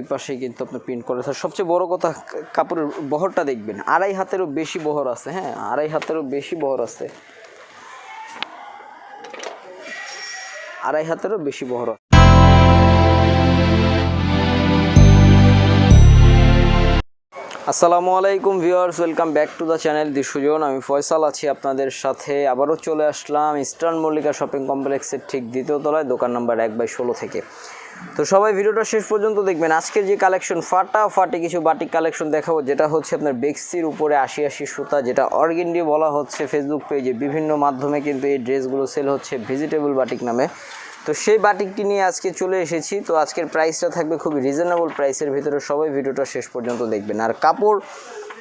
দুই পাশেই কিন্তু আপনার প্রিন্ট করে থাকে সবচেয়ে বড় কথা, কাপড়ের বহরটা দেখবেন। আড়াই হাতেরও বেশি বহর আছে হ্যাঁ? আড়াই হাতেরও বেশি বহর আছে। আড়াই হাতেরও বেশি বহর আছে। আসসালামু আলাইকুম viewers, welcome back to the channel the Sujon আমি ফয়সাল আছি আপনাদের সাথে। আবারও চলে আসলাম ইস্টার্ন মল্লিকা শপিং কমপ্লেক্সের ঠিক দ্বিতীয় তলায়, দোকান নাম্বার এক বাই ষোলো থেকে। তো সবাই ভিডিওটা শেষ পর্যন্ত দেখবেন। আজকের যে কালেকশন, ফাটা ফাটি কিছু বাটিক কালেকশন দেখাবো, যেটা হচ্ছে আপনার বেক্সির উপরে আশি আশি সুতা, যেটা অর্গেন্ডি বলা হচ্ছে ফেসবুক পেজে বিভিন্ন মাধ্যমে কিন্তু এই ড্রেসগুলো সেল হচ্ছে ভেজিটেবল বাটিক নামে। তো সেই বাটিকটি নিয়ে আজকে চলে এসেছি। তো আজকের প্রাইসটা থাকবে খুবই রিজনেবল প্রাইসের ভিতরে। সবাই ভিডিওটা শেষ পর্যন্ত দেখবেন। আর কাপড়,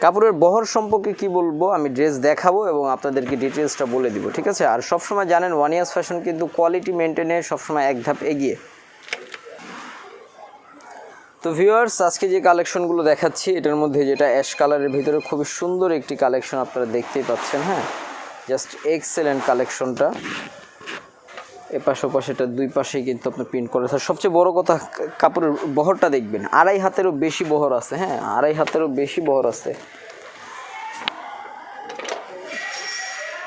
কাপড়ের বহর সম্পর্কে কি বলব, আমি ড্রেস দেখাবো এবং আপনাদেরকে ডিটেলসটা বলে দিব, ঠিক আছে? আর সবসময় জানেন ওয়ান ইয়ার্স ফ্যাশন কিন্তু কোয়ালিটি মেনটেনে সবসময় এক ধাপ এগিয়ে। তো ভিউয়ার্স, আজকে যে কালেকশনগুলো দেখাচ্ছি, এটার মধ্যে যেটা অ্যাশ কালারের ভিতরে খুবই সুন্দর একটি কালেকশন আপনারা দেখতেই পাচ্ছেন হ্যাঁ? জাস্ট এক্সেলেন্ট কালেকশনটা। এপাশ ওপাশ এটা দুই পাশেই কিন্তু আপনার প্রিন্ট করে সবচেয়ে বড় কথা, কাপড়ের বহরটা দেখবেন। আড়াই হাতেরও বেশি বহর আছে হ্যাঁ? আড়াই হাতেরও বেশি বহর আছে।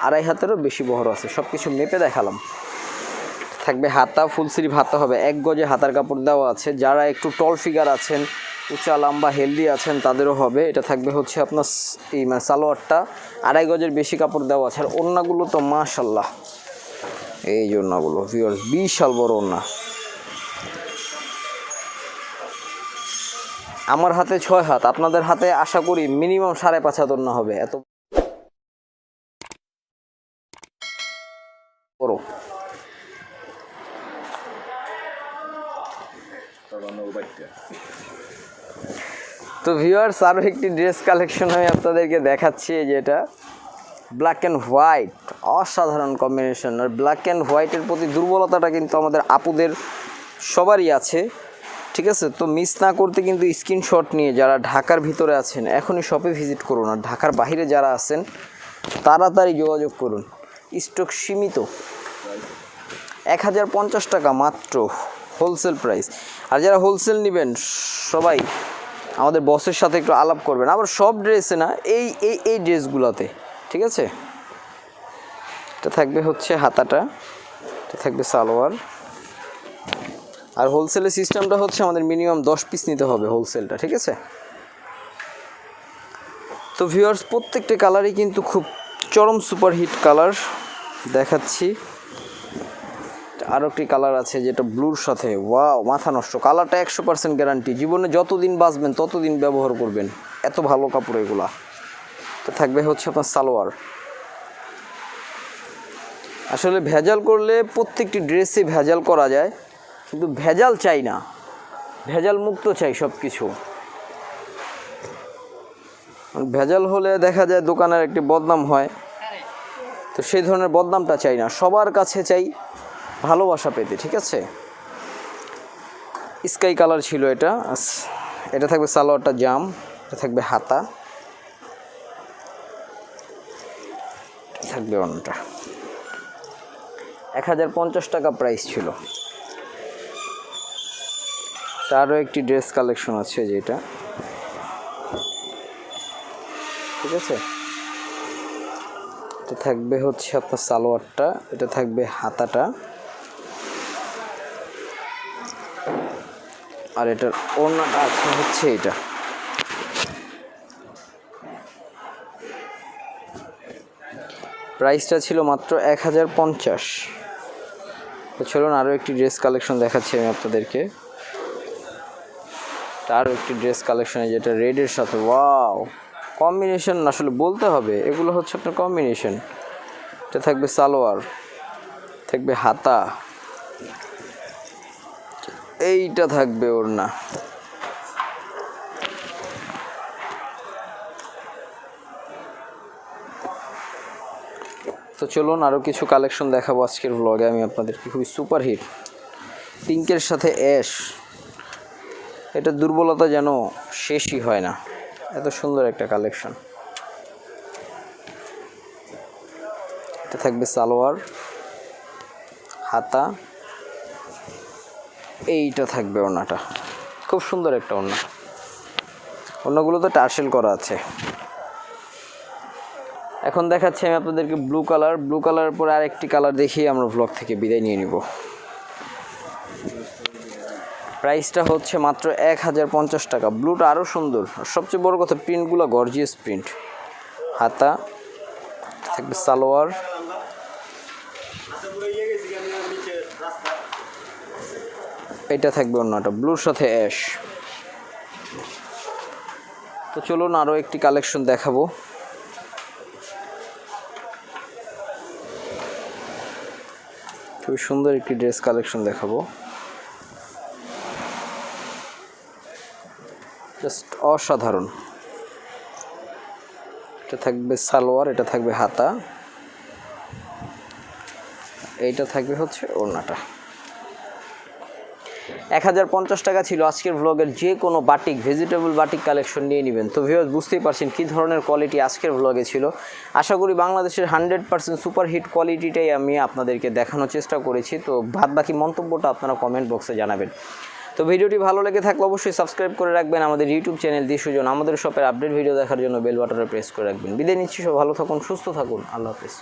আড়াই হাতেরও বেশি বহর আছে। সব কিছু মেপে দেখালাম। থাকবে হাতা, ফুল স্লিভ হাতা হবে। এক গজে হাতার কাপড় দেওয়া আছে। যারা একটু টল ফিগার আছেন, উঁচা, লম্বা হেলদি আছেন, তাদেরও হবে। এটা থাকবে হচ্ছে আপনার এই মানে সালোয়ারটা। আড়াই গজের বেশি কাপড় দেওয়া আছে। আর ওড়নাগুলো তো মাশাল্লাহ এই যে ওড়নাগুলো ভিউয়ার্স বিশাল বড় ওড়না। আমার হাতে ছয় হাত। আপনাদের হাতে আশা করি মিনিমাম সাড়ে পাঁচ হাত ওড়না হবে। এত বড়। তো ভিউয়ার্স আরও একটি ড্রেস কালেকশন আমি আপনাদেরকে দেখাচ্ছি যেটা ব্ল্যাক অ্যান্ড হোয়াইট অসাধারণ কম্বিনেশন আর ব্ল্যাক অ্যান্ড হোয়াইটের প্রতি দুর্বলতাটা কিন্তু আমাদের আপুদের সবারই আছে, ঠিক আছে? তো মিস না করতে কিন্তু স্ক্রিনশট নিয়ে যারা ঢাকার ভিতরে আছেন, এখনই শপে ভিজিট করুন। আর ঢাকার বাইরে যারা আছেন, তাড়াতাড়ি যোগাযোগ করুন। স্টক সীমিত। এক হাজার পঞ্চাশ টাকা মাত্র। হোলসেল প্রাইস আর যারা হোলসেল নেবেন, সবাই আমাদের বসের সাথে একটু আলাপ করবেন। আবার সব ড্রেসে না, এই এই এই ড্রেসগুলোতে ঠিক আছে? এটা থাকবে হচ্ছে হাতাটা, এটা থাকবে সালোয়ার। আর হোলসেলের সিস্টেমটা হচ্ছে আমাদের মিনিমাম দশ পিস নিতে হবে হোলসেলটা ঠিক আছে? তো ভিউয়ার্স প্রত্যেকটা কালারই কিন্তু খুব চরম সুপারহিট কালার দেখাচ্ছি। আরও একটি কালার আছে যেটা ব্লুর সাথে। ওয়াও মাথা নষ্ট। কালারটা একশো পার্সেন্ট গ্যারান্টি জীবনে যতদিন বাঁচবেন, ততদিন ব্যবহার করবেন। এত ভালো কাপড় এগুলা। তো থাকবে হচ্ছে আপনার সালোয়ার। আসলে ভেজাল করলে প্রত্যেকটি ড্রেসে ভেজাল করা যায়, কিন্তু ভেজাল চাই না। ভেজাল মুক্ত চাই সব কিছু ভেজাল হলে দেখা যায় দোকানের একটি বদনাম হয়। তো সেই ধরনের বদনামটা চাই না। সবার কাছে চাই ভালোবাসা পেতে, ঠিক আছে? স্কাই কালার ছিল এটা। এটা থাকবে সালোয়ারটা জাম, এটা থাকবে হাতা। থাকবে অন্যটা। এক হাজার পঞ্চাশ টাকা প্রাইস ছিল। তারও একটি ড্রেস কালেকশন আছে যেটা ঠিক আছে? এটা থাকবে হচ্ছে আপনার সালোয়ারটা, এটা থাকবে হাতাটা। আর এটার ওড়নাটা আছে হচ্ছে এটা প্রাইসটা ছিল মাত্র এক হাজার পঞ্চাশ। তো চলুন আরও একটি ড্রেস কালেকশন দেখাচ্ছি আমি আপনাদেরকে। তারও একটি ড্রেস কালেকশনে যেটা রেডের সাথে। ওয়াও কম্বিনেশন আসলে বলতে হবে, এগুলো হচ্ছে আপনার কম্বিনেশন এটা থাকবে সালোয়ার, থাকবে হাতা। এইটা থাকবে ওর না। তো চলুন আরও কিছু কালেকশন দেখাবো আজকের ব্লগে আমি আপনাদেরকে খুবই সুপার হিট পিঙ্কের সাথে অ্যাশ এটা দুর্বলতা যেন শেষই হয় না। এত সুন্দর একটা কালেকশন এটা থাকবে সালোয়ার, হাতা। এইটা থাকবে ওনাটা খুব সুন্দর একটা ওড়না। অন্যগুলোতে টার্সেল করা আছে। এখন দেখাচ্ছি আমি আপনাদেরকে ব্লু কালার ব্লু কালারের পরে আরেকটি কালার দেখিয়ে আমরা ব্লগ থেকে বিদায় নিয়ে নিব। প্রাইসটা হচ্ছে মাত্র এক হাজার পঞ্চাশ টাকা। ব্লুটা আরও সুন্দর। সবচেয়ে বড় কথা প্রিন্টগুলো গর্জিয়াস প্রিন্ট হাতা, থাকবে সালোয়ার। এটা থাকবে অন্যটা। ব্লুর সাথে অ্যাশ। তো চলুন আরও একটি কালেকশন দেখাবো। খুবই সুন্দর একটি ড্রেস কালেকশন দেখাবো। জাস্ট অসাধারণ। এটা থাকবে সালোয়ার, এটা থাকবে হাতা। এইটা থাকবে হচ্ছে ওড়নাটা। এক হাজার পঞ্চাশ টাকা ছিল আজকের ভ্লগের যে কোনো বাটিক ভেজিটেবল বাটিক কালেকশন নিয়ে নেবেন। তো ভিউয়ার্স বুঝতেই পারছেন কী ধরনের কোয়ালিটি আজকের ভ্লগে ছিল। আশা করি বাংলাদেশের হান্ড্রেড পার্সেন্ট সুপার হিট কোয়ালিটিটাই আমি আপনাদেরকে দেখানোর চেষ্টা করেছি। তো বাদ বাকি মন্তব্যটা আপনারা কমেন্ট বক্সে জানাবেন। তো ভিডিওটি ভালো লেগে থাকলে অবশ্যই সাবস্ক্রাইব করে রাখবেন আমাদের ইউটিউব চ্যানেল দিয়ে সুজন আমাদের শপের আপডেট ভিডিও দেখার জন্য বেল বাটনে প্রেস করে রাখবেন। বিদায় নিচ্ছি সব ভালো থাকুন, সুস্থ থাকুন। আল্লাহ হাফিজ।